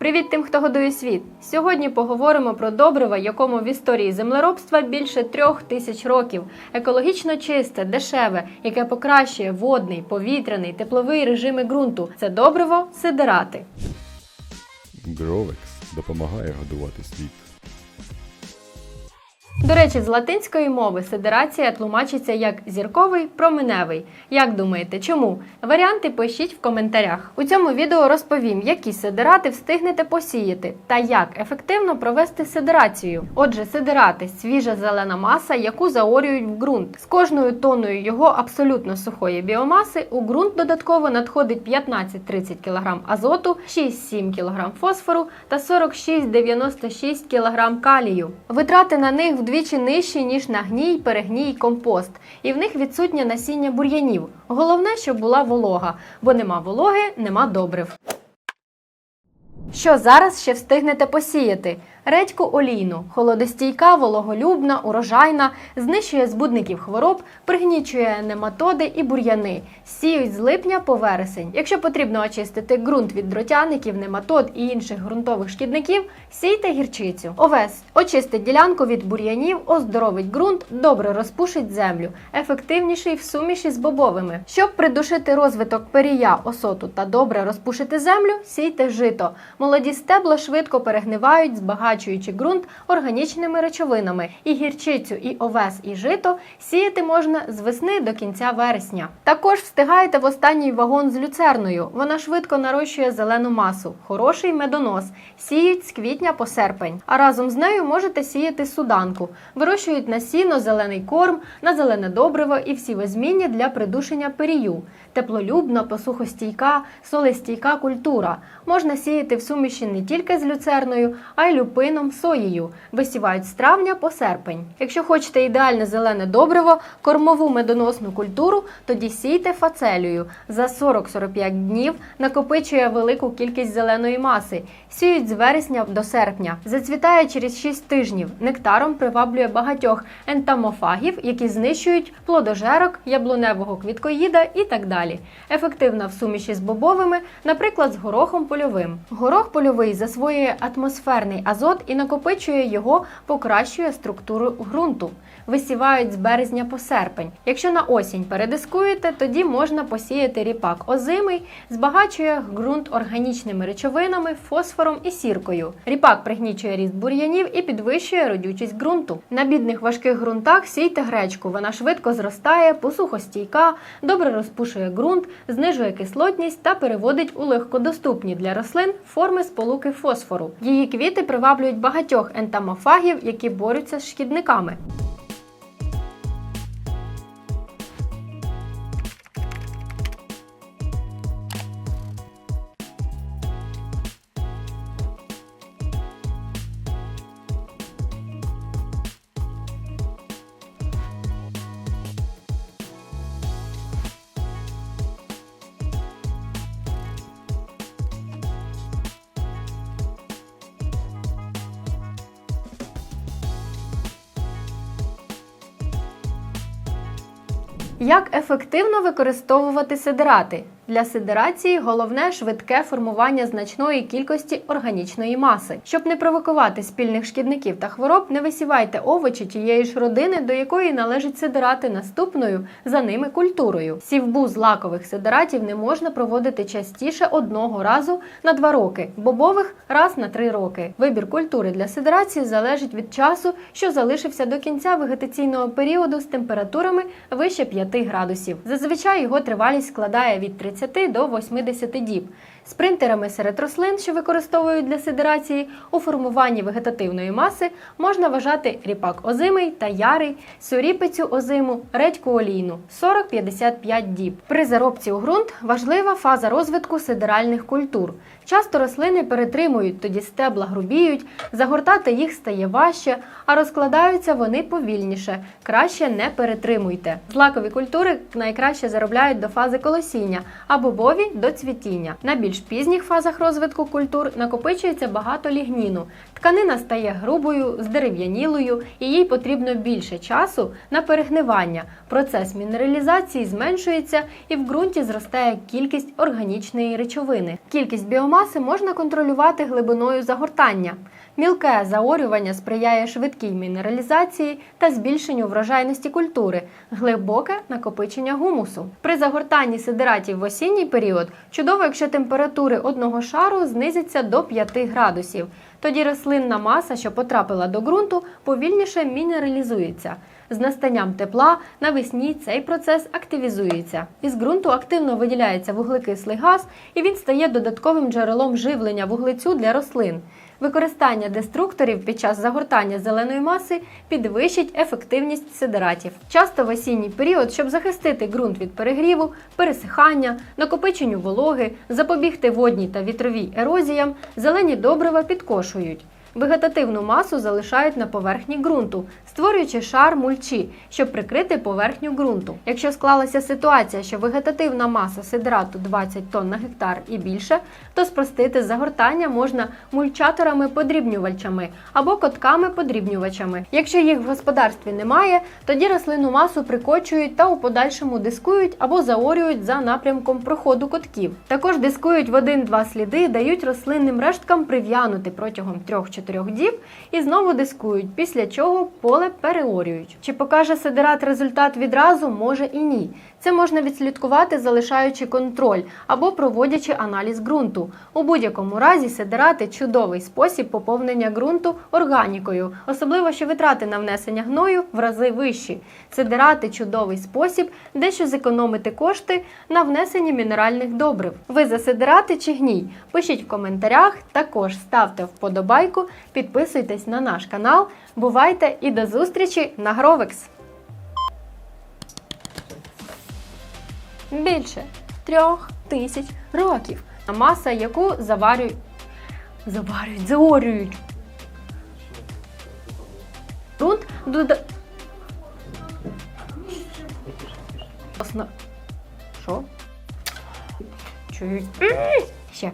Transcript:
Привіт тим, хто годує світ! Сьогодні поговоримо про добрива, якому в історії землеробства більше трьох тисяч років. Екологічно чисте, дешеве, яке покращує водний, повітряний, тепловий режими ґрунту. Це добриво сидирати. Гровекс допомагає годувати світ. До речі, з латинської мови сидерація тлумачиться як зірковий променевий. Як думаєте, чому? Варіанти пишіть в коментарях. У цьому відео розповім, які сидерати встигнете посіяти та як ефективно провести сидерацію. Отже, сидерати свіжа зелена маса, яку заорюють в ґрунт. З кожною тонною його абсолютно сухої біомаси у ґрунт додатково надходить 15-30 кг азоту, 6-7 кг фосфору та 46-96 кг калію. Витрати на них вдвічі нижчі, ніж на гній, перегній, компост, і в них відсутнє насіння бур'янів. Головне, щоб була волога, бо нема вологи, нема добрив. Що зараз ще встигнете посіяти? Редьку олійну, холодостійка, вологолюбна, урожайна, знищує збудників хвороб, пригнічує нематоди і бур'яни. Сіють з липня по вересень. Якщо потрібно очистити ґрунт від дротяників, нематод і інших ґрунтових шкідників, сійте гірчицю. Овес очистить ділянку від бур'янів, оздоровить ґрунт, добре розпушить землю, ефективніший в суміші з бобовими. Щоб придушити розвиток перія, осоту та добре розпушити землю, сійте жито. Молоді стебла швидко перегнивають, збагачуючи ґрунт органічними речовинами. І гірчицю, і овес, і жито сіяти можна з весни до кінця вересня. Також встигаєте в останній вагон з люцерною. Вона швидко нарощує зелену масу. Хороший медонос. Сіють з квітня по серпень. А разом з нею можете сіяти суданку. Вирощують на сіно, зелений корм, на зелене добриво і всі возміння для придушення перію. Теплолюбна, посухостійка, солестійка культура. Можна сіяти в суміші не тільки з люцерною, а й люпином, соєю. Висівають з травня по серпень. Якщо хочете ідеальне зелене добриво, кормову медоносну культуру, тоді сійте фацелію. За 40-45 днів накопичує велику кількість зеленої маси. Сіють з вересня до серпня. Зацвітає через 6 тижнів. Нектаром приваблює багатьох ентамофагів, які знищують плодожерок, яблуневого квіткоїда і так далі. Ефективна в суміші з бобовими, наприклад, з горохом польовим. Горох польовий засвоює атмосферний азот і накопичує його, покращує структуру ґрунту. Висівають з березня по серпень. Якщо на осінь передискуєте, тоді можна посіяти ріпак озимий, збагачує ґрунт органічними речовинами, фосфором і сіркою. Ріпак пригнічує ріст бур'янів і підвищує родючість ґрунту. На бідних важких ґрунтах сійте гречку. Вона швидко зростає, посухостійка, добре розпушує ґрунт, знижує кислотність та переводить у легкодоступні для рослин форми сполуки фосфору. Її квіти приваблюють багатьох ентамофагів, які борються з шкідниками. Як ефективно використовувати сидирати? Для сидерації головне швидке формування значної кількості органічної маси. Щоб не провокувати спільних шкідників та хвороб, не висівайте овочі тієї ж родини, до якої належить сидирати наступною за ними культурою. Сівбу з лакових сидератів не можна проводити частіше одного разу на два роки, бобових раз на три роки. Вибір культури для сидерації залежить від часу, що залишився до кінця вегетаційного періоду з температурами вище 5 градусів. Зазвичай його тривалість складає від 30 до 80 діб. Спринтерами серед рослин, що використовують для сидерації, у формуванні вегетативної маси можна вважати ріпак озимий та ярий, соріпицю озиму, редьку олійну 40-55 діб. При заробці у ґрунт важлива фаза розвитку сидеральних культур. Часто рослини перетримують, тоді стебла грубіють, загортати їх стає важче, а розкладаються вони повільніше. Краще не перетримуйте. Злакові культури найкраще заробляють до фази колосіння, а бобові до цвітіння. На більш пізніх фазах розвитку культур накопичується багато лігніну. Тканина стає грубою, здерев'янілою, і їй потрібно більше часу на перегнивання. Процес мінералізації зменшується і в ґрунті зростає кількість органічної речовини. Кількість біомаси можна контролювати глибиною загортання. Мілке заорювання сприяє швидкій мінералізації та збільшенню врожайності культури, глибоке накопичення гумусу. При загортанні сидератів в осінній період чудово, якщо температури одного шару знизяться до 5 градусів. Тоді рослинна маса, що потрапила до ґрунту, повільніше мінералізується. З настанням тепла навесні цей процес активізується. Із ґрунту активно виділяється вуглекислий газ, і він стає додатковим джерелом живлення вуглецю для рослин. Використання деструкторів під час загортання зеленої маси підвищить ефективність сидератів. Часто в осінній період, щоб захистити ґрунт від перегріву, пересихання, накопиченню вологи, запобігти водній та вітровій ерозіям, зелені добрива підкошують. шуюють. Вегетативну масу залишають на поверхні ґрунту, створюючи шар мульчі, щоб прикрити поверхню ґрунту. Якщо склалася ситуація, що вегетативна маса сидерату 20 тонн на гектар і більше, то спростити загортання можна мульчаторами-подрібнювачами або котками-подрібнювачами. Якщо їх в господарстві немає, тоді рослинну масу прикочують та у подальшому дискують або заорюють за напрямком проходу котків. Також дискують в один-два сліди, дають рослинним решткам прив'янути протягом 3-4 діб і знову дискують, після чого поле переорюють. Чи покаже сидерат результат відразу? Може і ні. Це можна відслідкувати, залишаючи контроль або проводячи аналіз ґрунту. У будь-якому разі сидерати чудовий спосіб поповнення ґрунту органікою, особливо що витрати на внесення гною в рази вищі. Сидерати чудовий спосіб дещо зекономити кошти на внесенні мінеральних добрив. Ви за сидерати чи гній? Пишіть в коментарях, також ставте вподобайку, підписуйтесь на наш канал. Бувайте і до зустрічі на Гровекс! Більше трьох тисяч років. Маса, яку заварюють, заварюють, заорюють. Ґрунт дода... Що? Чують. Ще.